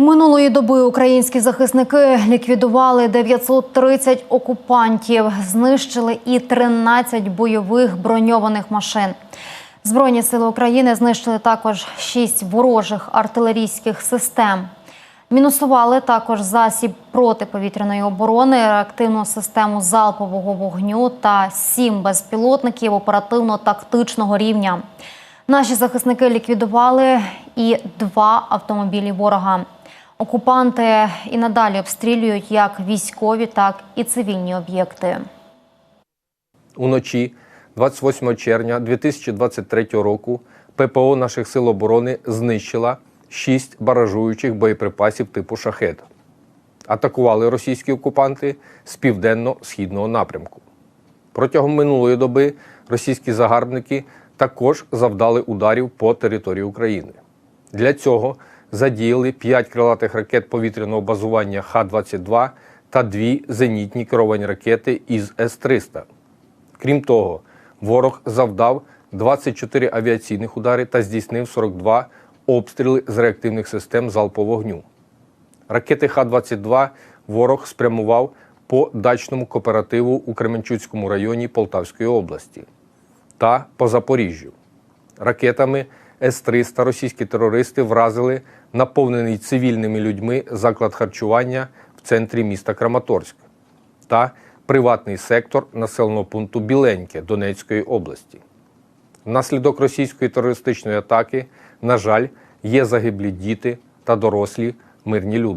Минулої доби українські захисники ліквідували 930 окупантів, знищили і 13 бойових броньованих машин. Збройні сили України знищили також 6 ворожих артилерійських систем. Мінусували також засіб протиповітряної оборони, реактивну систему залпового вогню та 7 безпілотників оперативно-тактичного рівня. Наші захисники ліквідували і два автомобілі ворога. Окупанти і надалі обстрілюють як військові, так і цивільні об'єкти. Уночі 28 червня 2023 року ППО наших сил оборони знищила 6 баражуючих боєприпасів типу шахет. Атакували російські окупанти з південно-східного напрямку. Протягом минулої доби російські загарбники також завдали ударів по території України. Для цього задіяли 5 крилатих ракет повітряного базування Х-22 та 2 зенітні керовані ракети із С-300. Крім того, ворог завдав 24 авіаційних удари та здійснив 42 обстріли з реактивних систем залпового вогню. Ракети Х-22 ворог спрямував по дачному кооперативу у Кременчуцькому районі Полтавської області та по Запоріжжю. Ракетами С-300 російські терористи вразили наповнений цивільними людьми заклад харчування в центрі міста Краматорськ та приватний сектор населеного пункту Біленьке Донецької області. Внаслідок російської терористичної атаки, на жаль, є загиблі діти та дорослі мирні люди.